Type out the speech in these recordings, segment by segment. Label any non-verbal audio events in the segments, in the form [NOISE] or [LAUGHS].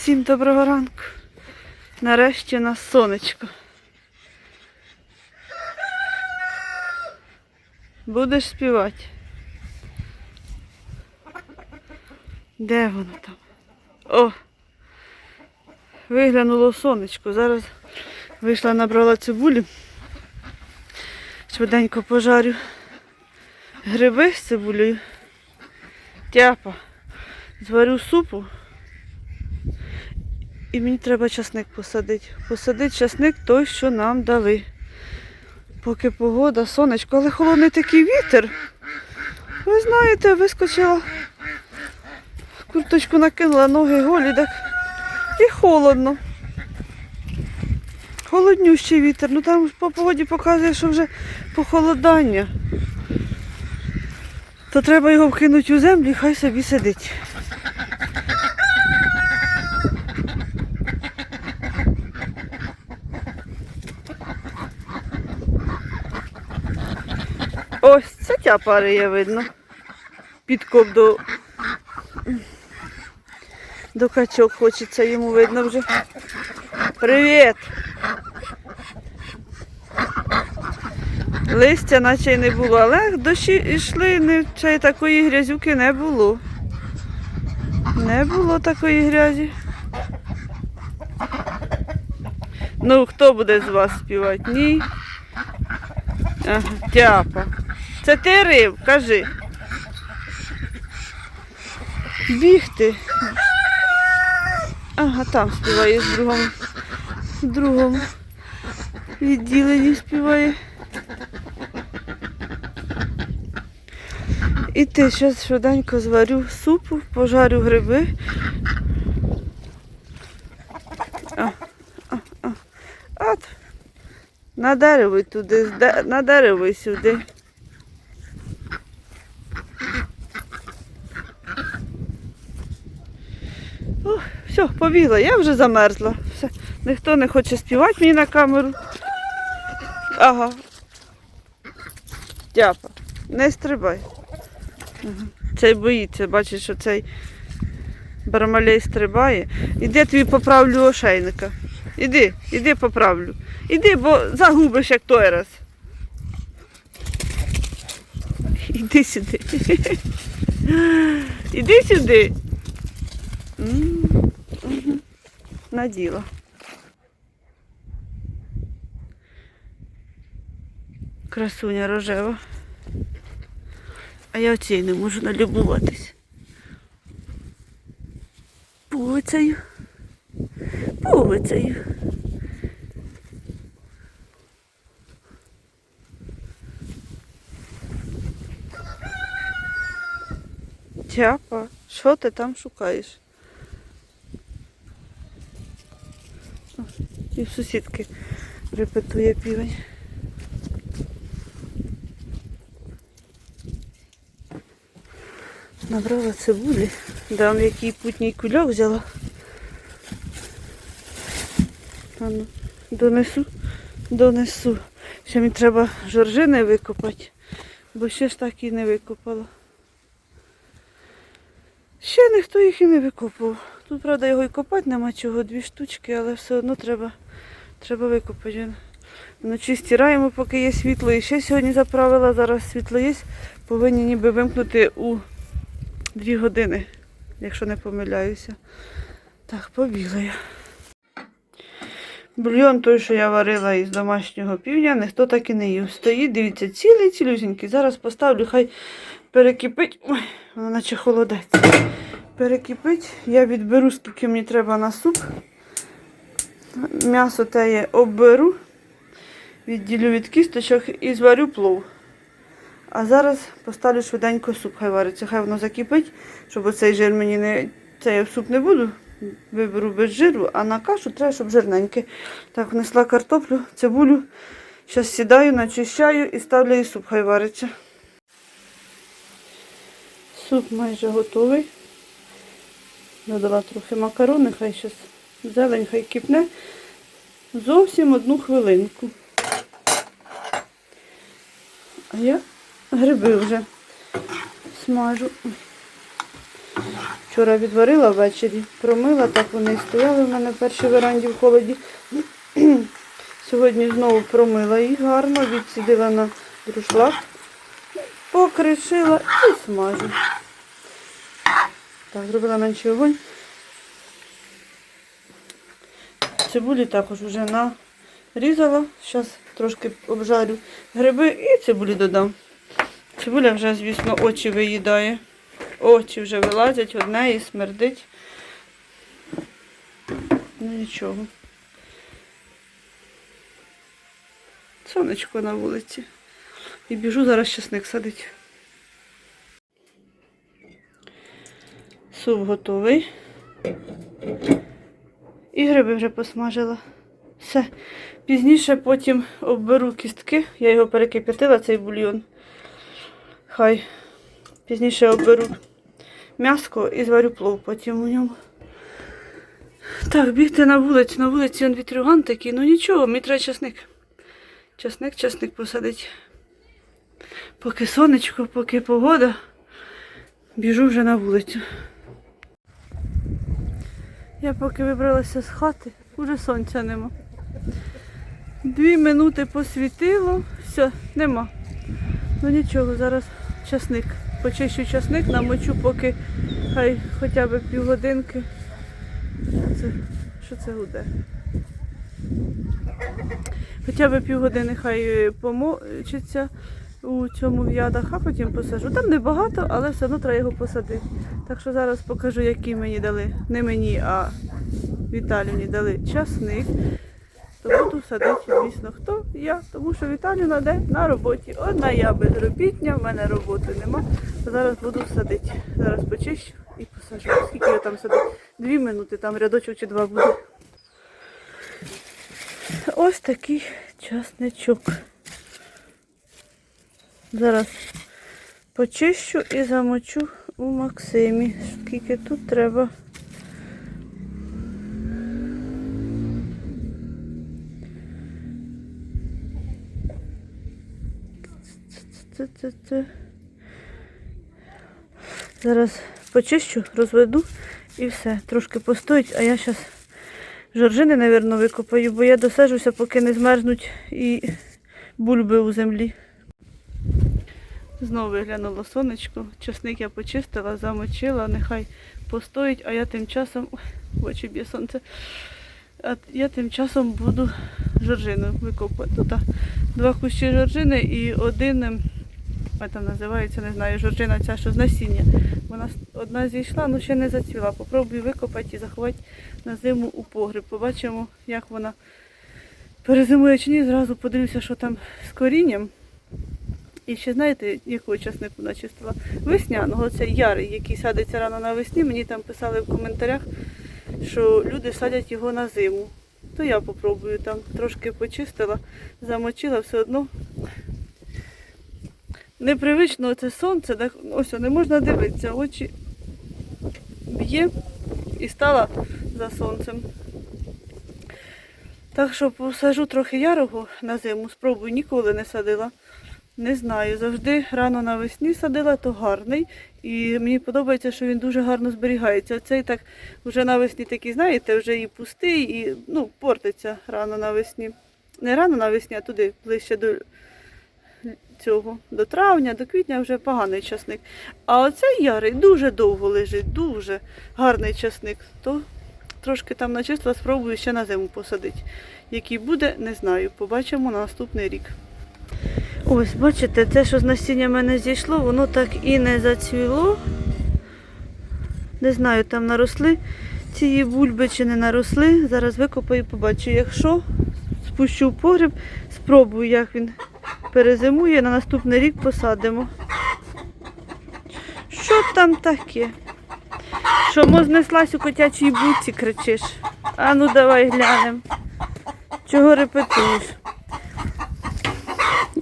Всім доброго ранку. Нарешті у нас сонечко. Будеш співати? Де воно там? О! Виглянуло сонечко. Зараз вийшла, набрала цибулі. Швиденько пожарю гриби з цибулею. Тяпа. Зварю супу. І мені треба часник посадити. Посадити часник той, що нам дали. Поки погода, сонечко, але холодний такий вітер. Ви знаєте, вискочила. Курточку накинула, ноги голі, так і холодно. Холоднющий вітер. Ну там по погоді показує, що вже похолодання. То треба його вкинути у землю і хай собі сидить. Ось це тя пари є видно. Підкоп до, до качок хочеться йому видно вже. Привіт! Листя наче й не було, але дощі йшли, не, чи такої грязюки не було. Не було такої грязі. Ну, хто буде з вас співати? Ні. Ага, тяпа. Це ти рив, кажи. Бігти. Ага, там співає в другому, в другому відділенні співає. І ти зараз швиденько зварю супу, пожарю гриби. А, а, а. От. На дерево туди, на дерево сюди. О, все, побігла, я вже замерзла. Все. Ніхто не хоче співати мені на камеру. Ага. Тяпа, не стрибай. Ага. Цей боїться, бачиш, що цей бармалей стрибає. Іди тобі поправлю ошейника. Іди, іди поправлю. Іди, бо загубиш як той раз. Іди сюди. [LAUGHS] Іди сюди. Наділа. Красуня рожева. А я оцією не можу налюбуватись. Пуцею. Пуцею. Тяпа, що ти там шукаєш? І в сусідки репетує півень. Набрала цибулі. Дам який путній кульок взяла. А ну, донесу, донесу. Ще мені треба жоржини викопати, бо ще ж так і не викопала. Ще ніхто їх і не викопав. Тут, правда, його і копати нема чого, дві штучки, але все одно треба, треба викопати. Вночі стираємо, поки є світло. І ще сьогодні заправила, зараз світло є. Повинні ніби вимкнути у дві години, якщо не помиляюся. Так, побігла я. Бульйон той, що я варила із домашнього півня, ніхто так і не їв. Стоїть, дивіться, цілий цілюсінький. Зараз поставлю, хай перекипить. Ой, воно наче холодець. Перекипить. Я відберу, скільки мені треба на суп. М'ясо те я оберу, відділю від кісточок і зварю плов. А зараз поставлю швиденько суп, хай вариться, хай воно закипить, щоб оцей жир мені не. Це я в суп не буду. Виберу без жиру, а на кашу треба, щоб жирненьке. Так, внесла картоплю, цибулю. Зараз сідаю, начищаю і ставлю її суп, хай вариться. Суп майже готовий. Додала трохи макарони, хай зараз зелень хай кипне. Зовсім одну хвилинку. А я гриби вже смажу. вчора відварила ввечері, промила, так вони стояли в мене перші веранді в холоді. [CLEARS THROAT] Сьогодні знову промила їх гарно, відсідила на друшлак, покришила і смажу. Так, зробила менший огонь. Цибулі також вже нарізала. Зараз трошки обжарю гриби і цибулі додам. Цибуля вже, звісно, очі виїдає. Очі вже вилазять одне і смердить. Ну нічого. Сонечко на вулиці. І біжу зараз часник садить. Суп готовий. І гриби вже посмажила. Все. Пізніше потім обберу кістки. Я його перекип'ятила, цей бульйон. Хай. Пізніше обберу м'яско і зварю плов потім у ньому. Так, бігти на вулицю. На вулиці он вітрюган такий. Ну нічого, мені треба часник. Часник, часник посадить. Поки сонечко, поки погода. Біжу вже на вулицю. Я поки вибралася з хати, уже сонця нема. Дві минути посвітило, все, нема. Ну нічого, зараз часник. Почищу часник, намочу, поки хай хоча б півгодинки. Що це гуде? Хоча б півгодини хай помочиться у цьому в ядах, а потім посажу. Там небагато, але все одно треба його посадити. Так що зараз покажу, які мені дали. Не мені, а Віталівні дали часник. То буду садити, звісно, хто? Я. Тому що Віталіна де на роботі. Одна я безробітня, в мене роботи нема. Зараз буду садити. Зараз почищу і посажу. Скільки я там садить? Дві минути, там рядочок чи два буде. Ось такий часничок. Зараз почищу і замочу у Максимі. Скільки тут треба. Зараз почищу, розведу і все. Трошки постоїть, а я зараз жоржини, мабуть, викопаю, бо я досаджуся, поки не змерзнуть і бульби у землі. Знову виглянуло сонечко. Часник я почистила, замочила, нехай постоїть, а я тим часом. В очі б'є сонце. А я тим часом буду жоржину викопувати. Тут два кущі жоржини і один, ем, як там називається, не знаю, жоржина ця, що з насіння. Вона одна зійшла, ну ще не зацвіла. Попробую викопати і заховати на зиму у погріб. Побачимо, як вона перезимує чи ні. Зразу подивлюся, що там з корінням. І ще знаєте, якого часнику начистила? Весняного, це ярий, який садиться рано навесні. Мені там писали в коментарях, що люди садять його на зиму. То я попробую там трошки почистила, замочила все одно. Непривично це сонце, так ось не можна дивитися, очі б'є і стала за сонцем. Так що посажу трохи ярого на зиму, спробую, ніколи не садила. Не знаю, завжди рано навесні садила, то гарний. І мені подобається, що він дуже гарно зберігається. Цей так вже навесні такий, знаєте, вже і пустий, і ну, портиться рано навесні. Не рано навесні, а туди ближче до цього, до травня, до квітня вже поганий часник. А оцей ярий дуже довго лежить, дуже гарний часник. То трошки там начистила, спробую ще на зиму посадити. Який буде, не знаю. Побачимо на наступний рік. Ось, бачите, те, що з насіння в мене зійшло, воно так і не зацвіло. Не знаю, там наросли ці бульби чи не наросли. Зараз викопаю, побачу. Якщо спущу в погріб, спробую, як він перезимує, на наступний рік посадимо. Що там таке? Що, мо знеслась у котячій будці, кричиш? А ну давай глянемо. Чого репетуєш?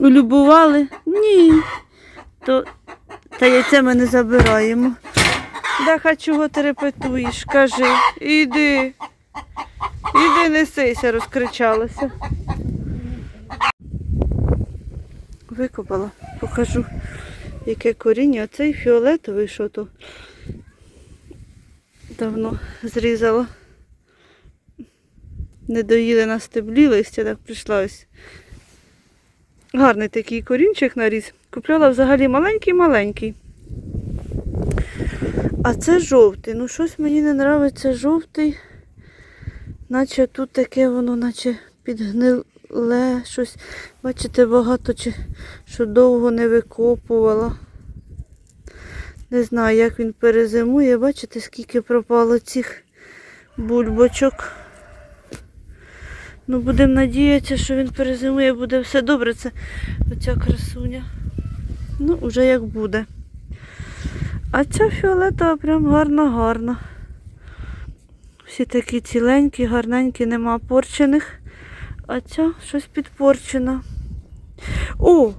Улюбували? Ні. То та яйце ми не забираємо. Даха чого ти репетуєш? Кажи, іди. Іди несися, розкричалася. Викопала, покажу, яке коріння. Оцей фіолетовий що то. давно зрізала. Не доїли на стеблі листя, так прийшла ось. Гарний такий корінчик наріс. Купляла взагалі маленький-маленький. А це жовтий. Ну щось мені не подобається жовтий. Наче тут таке воно, наче підгниле щось. Бачите, багато чи що довго не викопувала. Не знаю, як він перезимує. Бачите, скільки пропало цих бульбочок. Ну, будемо надіятися, що він перезимує, буде все добре. Це оця красуня. Ну, вже як буде. А ця фіолетова прям гарна-гарна. Всі такі ціленькі, гарненькі, нема порчених. А ця щось підпорчена. О!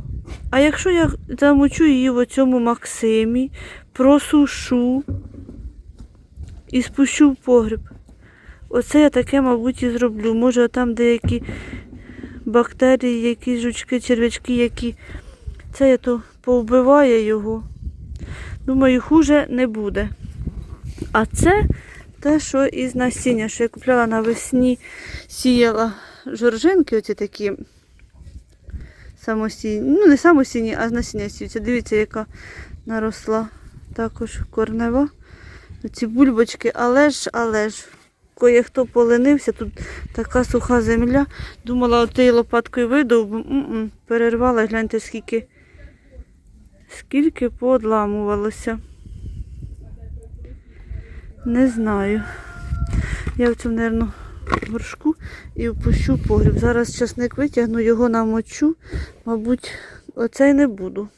А якщо я замочу її в цьому Максимі, просушу і спущу в погріб. Оце я таке, мабуть, і зроблю. Може, там деякі бактерії, якісь жучки, черв'ячки, які. Це я то повбиває його. Думаю, хуже не буде. А це те, що із насіння, що я купляла навесні, сіяла жоржинки, оці такі самосійні. Ну, не самосійні, а з насіння сіються. Дивіться, яка наросла також корнева. Ці бульбочки, але ж, але ж. Кое-хто поленився, тут така суха земля. Думала, отею лопаткою видовбу, перервала, гляньте, скільки, скільки поодламувалося. Не знаю. Я в цьому, мабуть, горшку і впущу погріб. Зараз часник витягну, його намочу. Мабуть, оцей не буду.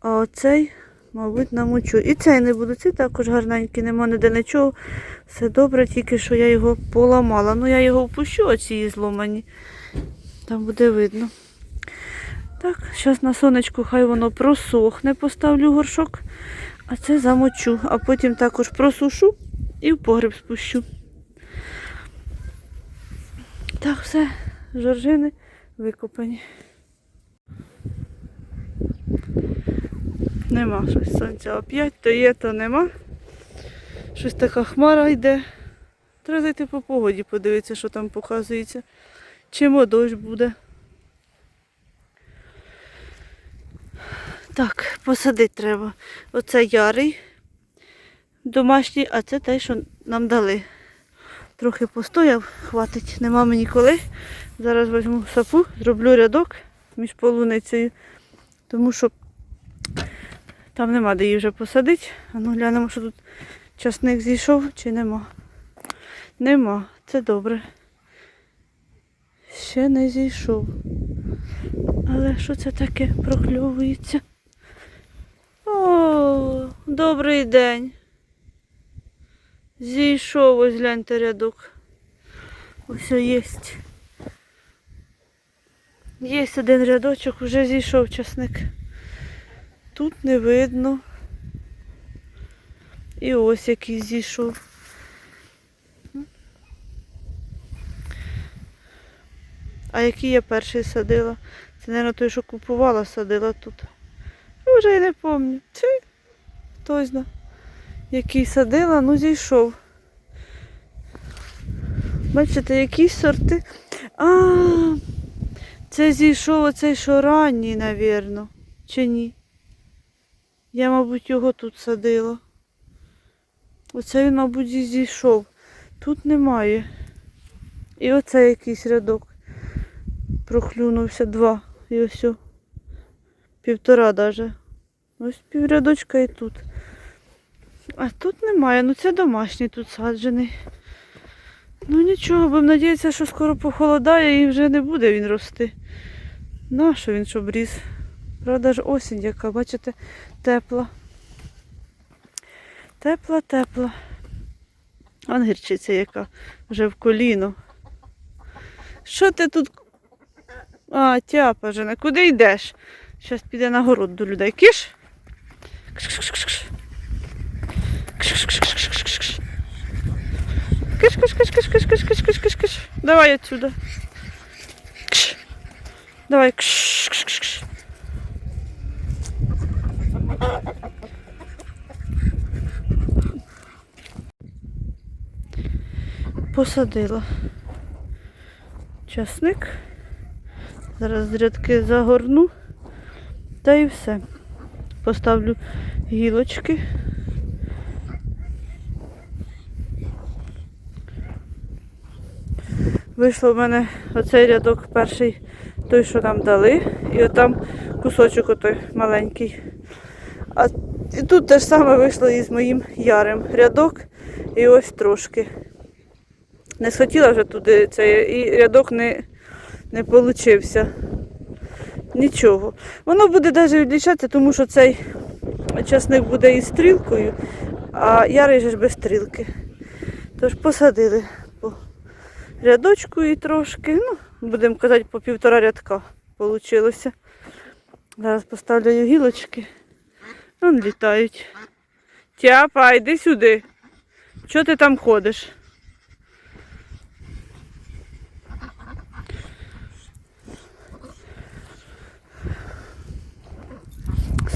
А оцей, мабуть, намочу. І цей не буду. Цей також гарненький, нема ніде нічого. Все добре, тільки що я його поламала. Ну, я його впущу, оці зломані. Там буде видно. Так, зараз на сонечку хай воно просохне, поставлю горшок, а це замочу, а потім також просушу і в погреб спущу. Так, все, жоржини викопані. Нема щось сонця оп'ять, то є, то нема. Щось така хмара йде. Треба зайти по погоді, подивитися, що там показується. Чим дощ буде. Так, посадити треба. Оце ярий домашній, а це те, що нам дали. Трохи постояв, хватить, нема мені коли. Зараз візьму сапу, зроблю рядок між полуницею, тому що там нема де її вже посадити. А ну глянемо, що тут часник зійшов чи нема. Нема, це добре. Ще не зійшов. Але що це таке прокльовується? О, добрий день. Зійшов, ось гляньте рядок. Ось є. Є один рядочок, вже зійшов часник. Тут не видно. І ось який зійшов. А який я перший садила? Це, мабуть, той, що купувала, садила тут. Ну, Вже й не пам'ятаю. Чи хтось зна. Який садила, ну зійшов. Бачите, які сорти. А, це зійшов оцей, що ранній, навірно. Чи ні? Я, мабуть, його тут садила. Оце він, мабуть, зійшов. Тут немає. І оце якийсь рядок. Прохлюнувся два. І ось о, півтора даже. Ось піврядочка і тут. А тут немає, ну це домашній тут саджений. Ну нічого, будемо надіятися, що скоро похолодає і вже не буде він рости. Нащо він щоб ріс? Правда ж осінь яка, бачите, тепла. Тепла, тепла. Вон гірчиця яка вже в коліно. Що ти тут? А, тяпа жена, куди йдеш? Зараз піде на город до людей. Киш? Кш-кш-кш-кш. Кш-кш-кш-кш-кш-кш. Киш-киш-киш-киш-киш-киш-киш-киш-киш. Давай отсюда. Кш. Давай. Кш-кш-кш-кш. Посадила часник. Зараз рядки загорну. Та і все. Поставлю гілочки. Вийшло в мене оцей рядок перший, той, що нам дали, і отам кусочок отой маленький. А і тут те ж саме вийшло із моїм ярим. Рядок і ось трошки. Не схотіла вже туди цей, і рядок не, не получився. Нічого. Воно буде навіть відлічатися, тому що цей часник буде із стрілкою, а ярий же ж без стрілки. Тож посадили по рядочку і трошки, ну, будемо казати, по півтора рядка вийшло. Зараз поставлю гілочки. Вон літають. Тяпа, йди сюди. Чого ти там ходиш?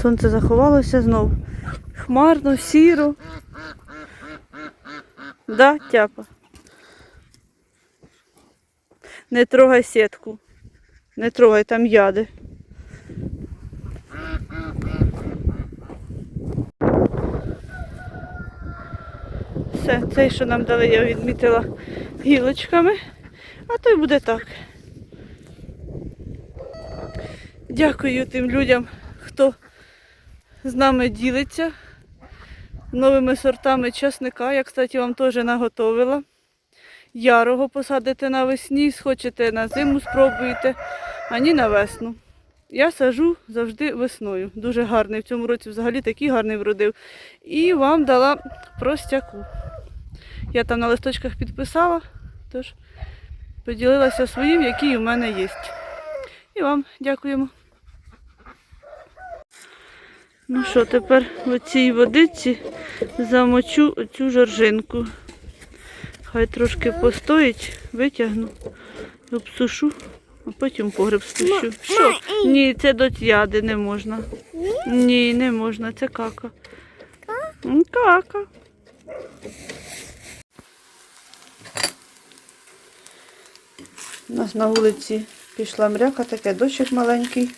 Сонце заховалося знов. Хмарно, сіро. Да, тяпа. Не трогай сітку. Не трогай, там яди. Все, цей, що нам дали, я відмітила гілочками, а той буде так. Дякую тим людям, хто з нами ділиться новими сортами часника. Я, кстати, вам теж наготовила. Ярого посадите навесні, схочете на зиму, спробуєте, а ні на весну. Я сажу завжди весною. Дуже гарний. В цьому році взагалі такий гарний вродив. І вам дала простяку. Я там на листочках підписала, тож поділилася своїм, який у мене є. І вам дякуємо. Ну що, тепер в цій водиці замочу цю жоржинку. Хай трошки постоїть, витягну, обсушу, а потім погреб спущу. Що? Ні, це до яди не можна. Ні, не можна, це кака. Кака. У нас на вулиці пішла мряка, таке дощик маленький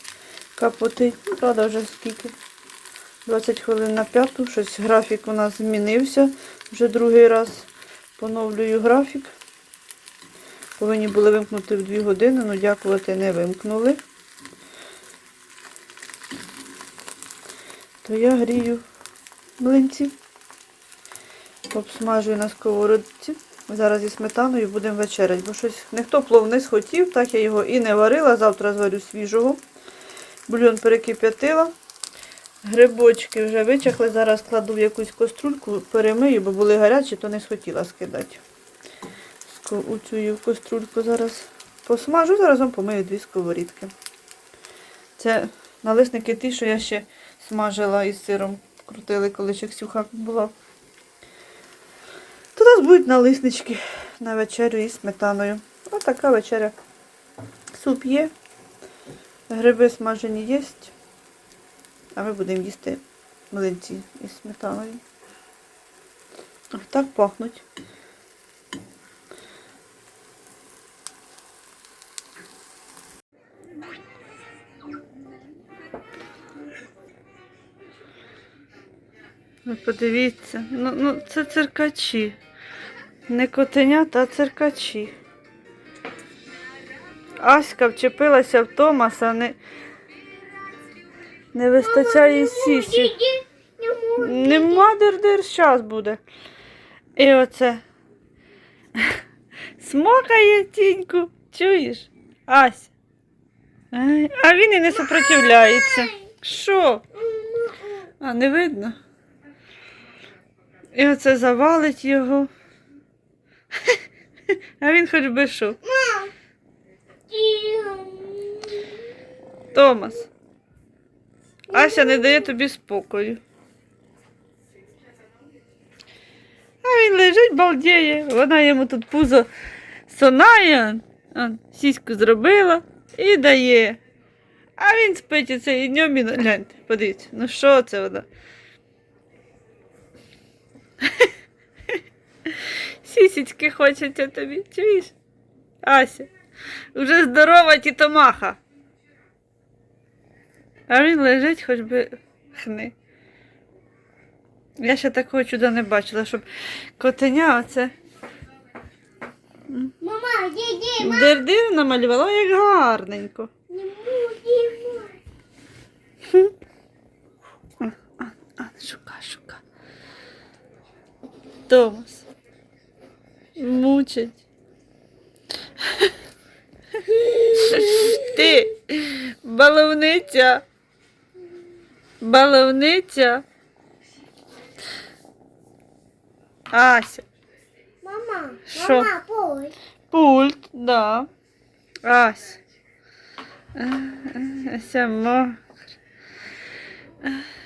капотить. Ну, правда, вже скільки. 20 хвилин на п'яту. Щось графік у нас змінився. Вже другий раз поновлюю графік. Повинні були вимкнути в 2 години, але дякувати не вимкнули. То я грію млинці. Обсмажую на сковородці. Зараз зі сметаною будемо вечеряти, бо щось ніхто плов не схотів, так я його і не варила. Завтра зварю свіжого. Бульйон перекип'ятила. Грибочки вже вичахли, зараз кладу в якусь каструльку, перемию, бо були гарячі, то не схотіла скидати. Ско- У цю в каструльку зараз посмажу, зараз вам помию дві сковорідки. Це налисники ті, що я ще смажила із сиром. Крутили, коли ще Ксюха була. То у нас будуть налиснички на вечерю із сметаною. Ось така вечеря. Суп є, гриби смажені є. А ми будемо їсти млинці із сметаною. Ось так пахнуть. Ви подивіться, ну, ну це циркачі. Не котенята, а циркачі. Аська вчепилася в Томаса, не, не вистачає сісі. Нема дир-дир, щас буде. І оце. [LAUGHS] Смокає тіньку. Чуєш? Ась. А він і не супротивляється. Що? А, не видно. І оце завалить його. [LAUGHS] А він хоч би що. Томас. Ася не дає тобі спокою. А він лежить, балдіє. Вона йому тут пузо сонає, сіську зробила і дає. А він спить оце і днем і гляньте, подивіться, ну що це вона? Сісічки хочеться тобі. Чуєш? Ася. Уже здорова тітомаха. А він лежить, хоч би хни. Я ще такого чуда не бачила, щоб котеня оце Мама, іди, іди, дир-дир намалювала, як гарненько. не будемо. А, а, шука, шука. Томас. Мучить. Ти баловниця. Баловниця. Ася. Мама, Що? мама, пой. Пульт, да. Ась. Ася мокра.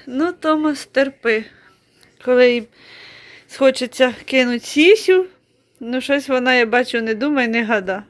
Ну, Томас, терпи. Коли схочеться кинуть сісю, ну щось вона, я бачу, не думає, не гада.